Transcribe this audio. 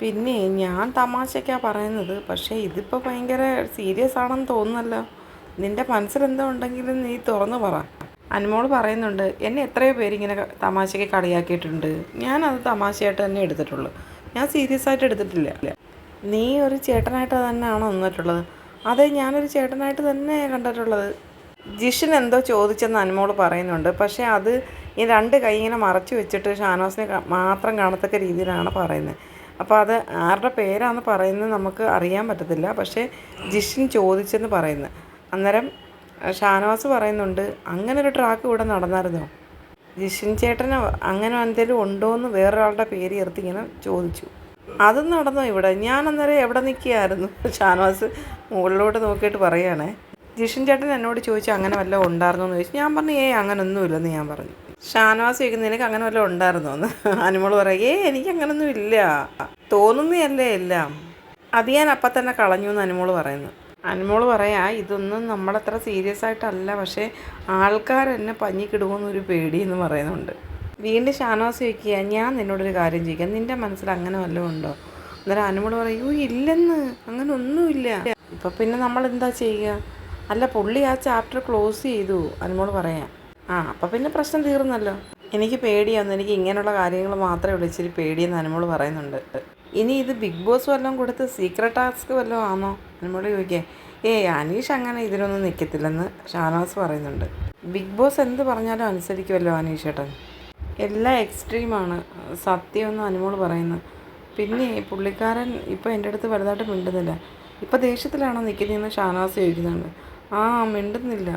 പിന്നെ ഞാൻ തമാശയ്ക്കാണ് പറയുന്നത് പക്ഷേ ഇതിപ്പോൾ ഭയങ്കര സീരിയസ് ആണെന്ന് തോന്നുന്നല്ലോ. നിന്റെ മനസ്സിലെന്തോ ഉണ്ടെങ്കിലും നീ തുറന്നു പറ. അനുമോൾ പറയുന്നുണ്ട് എന്നെ എത്രയോ പേരിങ്ങനെ തമാശയ്ക്ക് കളിയാക്കിയിട്ടുണ്ട്. ഞാനത് തമാശയായിട്ട് തന്നെ എടുത്തിട്ടുള്ളൂ. ഞാൻ സീരിയസ് ആയിട്ട് എടുത്തിട്ടില്ല. നീ ഒരു ചേട്ടനായിട്ട് തന്നെയാണോ നിന്നിട്ടുള്ളത്? അതെ ഞാനൊരു ചേട്ടനായിട്ട് തന്നെ കണ്ടിട്ടുള്ളത്. ജിഷൻ എന്തോ ചോദിച്ചെന്ന് അനുമോൾ പറയുന്നുണ്ട് പക്ഷേ അത് ഈ രണ്ട് കൈ ഇങ്ങനെ മറച്ചു വെച്ചിട്ട് ഷാനോസിനെ മാത്രം കാണത്തക്ക രീതിയിലാണ് പറയുന്നത്. അപ്പോൾ അത് ആരുടെ പേരാന്ന് പറയുന്നത് നമുക്ക് അറിയാൻ പറ്റത്തില്ല. പക്ഷേ ജിഷിൻ ചോദിച്ചെന്ന് പറയുന്നത് അന്നേരം ഷാനവാസ് പറയുന്നുണ്ട് അങ്ങനെ ഒരു ട്രാക്ക് ഇവിടെ നടന്നായിരുന്നോ? ജിഷിൻ ചേട്ടന് അങ്ങനെ എന്തെങ്കിലും ഉണ്ടോ എന്ന് വേറൊരാളുടെ പേര് ചേർത്ത് ഇങ്ങനെ ചോദിച്ചു. അത് നടന്നോ ഇവിടെ? ഞാൻ അന്നേരം എവിടെ നിൽക്കുകയായിരുന്നു? ഷാനവാസ് മുകളിലോട്ട് നോക്കിയിട്ട് പറയുകയാണേ. ജിഷിൻ ചേട്ടൻ എന്നോട് ചോദിച്ചു അങ്ങനെ വല്ലതും ഉണ്ടായിരുന്നോ? എന്ന് ചോദിച്ചു. ഞാൻ പറഞ്ഞു ഏ അങ്ങനൊന്നുമില്ലെന്ന് ഞാൻ പറഞ്ഞു. ഷാനവാസ് ചോദിക്കുന്ന എനിക്ക് അങ്ങനെ വല്ലതും ഉണ്ടായിരുന്നു എന്ന്? അനുമോൾ പറയേ എനിക്ക് അങ്ങനൊന്നും ഇല്ല. തോന്നുന്നതല്ലേ എല്ലാം. അത് ഞാൻ അപ്പം തന്നെ കളഞ്ഞു എന്ന് അനുമോൾ പറയുന്നു. അനുമോൾ പറയാ ഇതൊന്നും നമ്മളത്ര സീരിയസ് ആയിട്ടല്ല പക്ഷേ ആൾക്കാർ എന്നെ പഞ്ഞിക്കിടുമെന്നൊരു പേടി എന്ന് പറയുന്നുണ്ട്. വീണ്ടും ഷാനവാസ് ചോദിക്കുക ഞാൻ നിന്നോടൊരു കാര്യം ചോദിക്കാം. നിന്റെ മനസ്സിൽ അങ്ങനെ വല്ലതും ഉണ്ടോ? അന്നേരം അനുമോൾ പറയൂ ഇല്ലെന്ന്. അങ്ങനെ ഒന്നുമില്ല. ഇപ്പം പിന്നെ നമ്മൾ എന്താ ചെയ്യുക? അല്ല പുള്ളി ആ ചാപ്റ്റർ ക്ലോസ് ചെയ്തു അനുമോൾ പറയാം. ആ അപ്പം പിന്നെ പ്രശ്നം തീർന്നല്ലോ. എനിക്ക് പേടിയാന്ന് എനിക്ക് ഇങ്ങനെയുള്ള കാര്യങ്ങൾ മാത്രമേ ഉള്ളൂ. ഇച്ചിരി പേടിയെന്ന് അനുമോൾ പറയുന്നുണ്ട്. ഇനി ഇത് ബിഗ് ബോസ് വല്ലതും കൊടുത്ത് സീക്രട്ട് ടാസ്ക് വല്ലതും ആണോ? അനുമോൾ ചോദിക്കേ ഏയ് അനീഷ് അങ്ങനെ ഇതിനൊന്നും നിൽക്കത്തില്ലെന്ന് ഷാനവാസ് പറയുന്നുണ്ട്. ബിഗ് ബോസ് എന്ത് പറഞ്ഞാലും അനുസരിക്കുമല്ലോ അനീഷ് ഏട്ടൻ എല്ലാം എക്സ്ട്രീമാണ് സത്യമെന്ന് അനുമോൾ പറയുന്നു. പിന്നെ പുള്ളിക്കാരൻ ഇപ്പോൾ എന്റെ അടുത്ത് വലുതായിട്ട് മിണ്ടുന്നില്ല. ഇപ്പോൾ ദേഷ്യത്തിലാണോ നിൽക്കുന്നതെന്ന് ഷാനവാസ് ചോദിക്കുന്നുണ്ട്. ആ മിണ്ടുന്നില്ല.